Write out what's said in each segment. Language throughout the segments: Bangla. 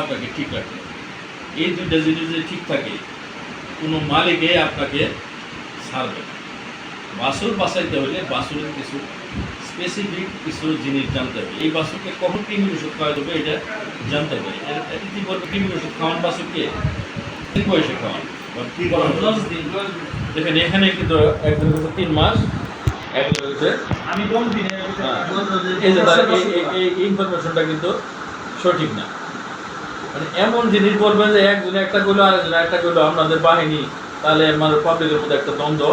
আপনাকে ঠিক রাখে। এই দুইটা জিনিস যদি ঠিক থাকে কোনো মালিকে আপনাকে ছাড়বে না। বাছুর বাঁচাইতে হলে বাছুরের কিছু স্পেসিফিক কিছু জিনিস জানতে হবে। এই বাছুরকে কখন কৃমি ওষুধ খাওয়া যাবে এটা জানতে হবে। কি বলব কৃমি ওষুধ খাওয়ান বাছুরকে তিন বয়সে খাওয়ান? দেখেন এখানে কিন্তু একজন হচ্ছে তিন মাস একজন হচ্ছে আমি বল দিনে হ্যাঁ। এই ইনফরমেশনটা কিন্তু সঠিক না। মানে এমন জিনিস বলবেন যে একজনে একটা করল আরেকজনে একটা করল আপনাদের বাহিনী, তাহলে আমার পাবলিকের মধ্যে একটা দ্বন্দ্ব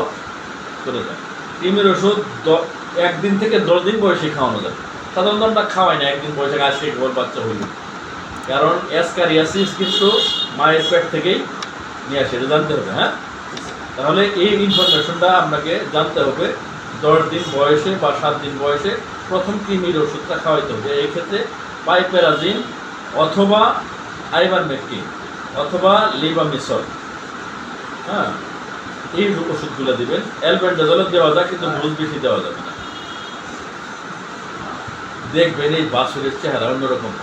করে যায়। ক্রিমের ওষুধ একদিন থেকে দশ দিন বয়সে খাওয়ানো যায়। সাধারণত আমরা খাওয়াই না, একদিন বয়সে আসে একবার বাচ্চা হইল। কারণ অ্যাসকারিয়াসিস কিন্তু মায়ের পেট থেকেই নিয়ে আসে, এটা জানতে হবে হ্যাঁ? তাহলে এই ইনফরমেশনটা আপনাকে জানতে হবে, দশ দিন বয়সে বা সাত দিন বয়সে প্রথম কৃমির ওষুধটা খাওয়াইতে হবে। এই ক্ষেত্রে পাইপেরাজিন অথবা আইবারমেকটিন অথবা লিবামিসল হ্যাঁ এই ওষুধগুলো দিবেন। অ্যালবেন্ডাজলও দেওয়া যায় কিন্তু ডোজ বেশি দেওয়া যাবে না। দেখবেন এই বাছুরের চেহারা অন্যরকম।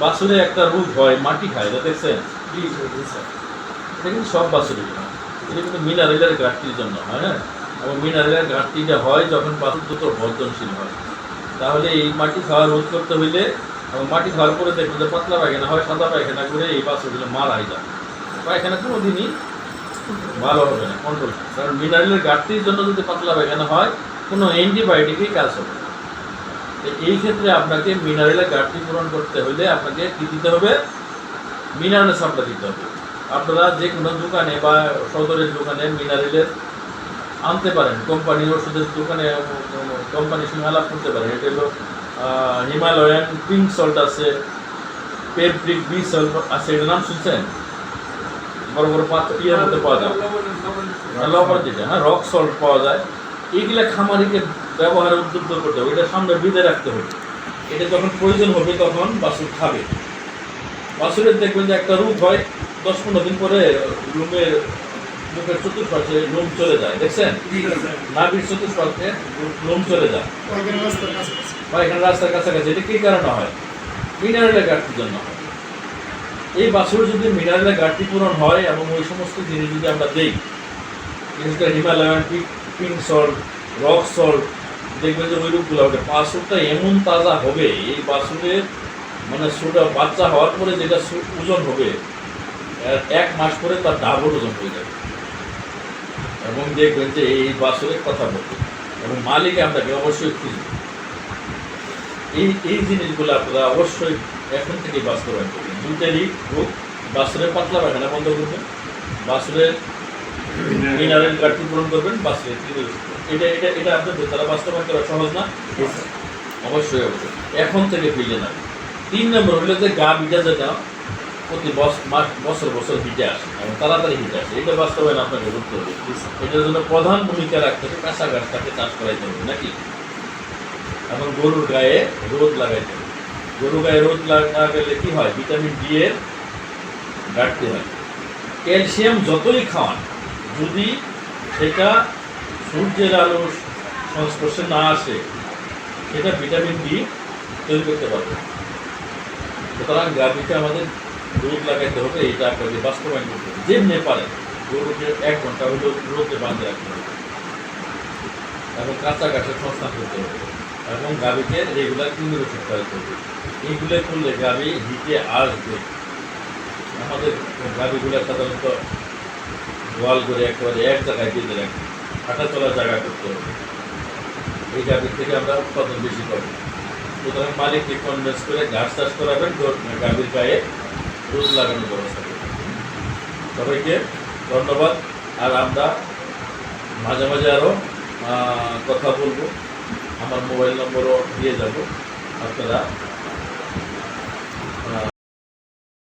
বাছুরে একটা রোগ হয় মাটি খায় এটা দেখছেন? এটা কিন্তু সব বাছুরের না এটা কিন্তু মিনারেলের ঘাটতির জন্য হয় হ্যাঁ এবং মিনারেলের ঘাটতিটা হয় যখন বাছুর দ্রুত বর্ধনশীল হয়। তাহলে এই মাটি খাওয়া রোধ করতে হইলে মাটি খাওয়ার করে দেখবেন যে পাতলা পায়খানা হয় সাদা পায়খানা করে এই বাছুরগুলো মারাই যায়। পায়খানা কোনো দিনই ভালো হবে না কন্ট্রোল কারণ মিনারেলের ঘাটতির জন্য যদি পাতলা পায়খানা হয়, কোনো অ্যান্টিবায়োটিকই কাজ হবে এই ক্ষেত্রে আপনাকে মিনারেলের ঘাটতি পূরণ করতে হলে আপনাকে কী দিতে হবে? মিনারেল সাপ্লাই দিতে হবে। আপনারা যে কোনো দোকানে বা সদরের দোকানে মিনারেলের আনতে পারেন। কোম্পানির ওষুধের দোকানে কোম্পানির সঙ্গে আলাপ করতে পারেন। এটা হলো হিমালয়ান পিঙ্ক সল্ট আছে পেপ্রিক বি সল্ট আছে, এটার নাম শুনছেন? বড় বড় পাত্র ইয়ের মধ্যে পাওয়া যায়। লবণ যেটা হ্যাঁ রক সল্ট পাওয়া যায়। এইগুলা খামারিকে ব্যবহারে উদ্বুদ্ধ করতে হবে এটা সামনে বিধে রাখতে হবে। এটা যখন প্রয়োজন হবে, তখন বাসুর খাবে। বাছুরের দেখবেন যে একটা রোগ হয়, দশ পনেরো দিন পরে রুমের মুখের চতুর্পাশে লোম চলে যায়, দেখছেন? নাভির চতুর্পাশে লোম চলে যায়। বা এখানে রাস্তার কাছাকাছি, এটা কী কারণে হয়? মিনারেলের ঘাটতির জন্য হয়। এই বাছুর যদি মিনারেলের ঘাটতি পূরণ হয় এবং ওই সমস্ত জিনিস যদি আমরা দেই, বিশেষ করে Himalayan pink salt, rock salt, দেখবেন যে ওই রূপগুলো হবে। বাছুরটা এমন তাজা হবে, এই বাছুরের মানে ছোটা বাচ্চা হওয়ার পরে যেটা ওজন হবে এক মাস পরে তার ডাবল ওজন হয়ে যাবে। এবং দেখবেন যে এই বাছুরের কথা বলবে এবং মালিক আপনাকে অবশ্যই খুঁজবে এই এই জিনিসগুলো আপনারা অবশ্যই এখন থেকে বাস্তবায়ন করবেন। দুটারই রোগ বাছুরের পাতলা পায়খানা বন্ধ করবেন। বাছুরের মিনারেল ঘাটতি পূরণ করবেন। তীরের এটা এটা এটা আপনাদের দ্বারা বাস্তবায়ন করা সহজ না? অবশ্যই অবশ্যই। এখন থেকে ফিরে না তিন নম্বর হলো যে গা বিটা যেটা প্রতি বছর বছর হিটে আসে, এবং তাড়াতাড়ি হিটে আসে। এটা বাস্তবায়ন আপনাকে করতে হবে। এটার জন্য প্রধান ভূমিকা রাখতে হবে কাঁচা গাছটাকে চাষ করাইতে হবে, নাকি? এখন গরুর গায়ে রোদ লাগাইতে হবে। গরু গায়ে রোদ লাগালে কি হয়? ভিটামিন ডি এর ঘাটতি হয়। ক্যালসিয়াম যতই খাওয়ান, যদি সেটা সূর্যের আলোর সংস্পর্শে না আসে, সেটা ভিটামিন ডি তৈরি করতে পারবে। সুতরাং গাভীকে আমাদের রোদ লাগাইতে হবে এটা আপনাকে বাস্তবায়ন করতে হবে। যেমনি পারে গরুকে এক ঘণ্টা হলেও রোদে বাঁধে রাখতে হবে। এবং কাঁচা ঘাসের সংস্থান করতে হবে। এবং গাভীকে রেগুলার ওষুধ খাওয়াতে হবে। এইগুলো করলে গাভী হিটে আসবে। আমাদের গাভীগুলো সাধারণত গোয়াল করে একেবারে এক জায়গায় বেঁধে রাখি হাঁটা চলার জায়গা করতে হবে। এই গাভীর থেকে আমরা উৎপাদন বেশি পাবো। সুতরাং মালিককে কনভেন্স করে ঘাস চাষ করাবেন গাভীর গায়ে রোদ লাগানোর ব্যবস্থা করবেন সবাইকে ধন্যবাদ। আর আমরা মাঝে মাঝে আরও কথা বলব। আমার মোবাইল নম্বরও দিয়ে যাব। আপনারা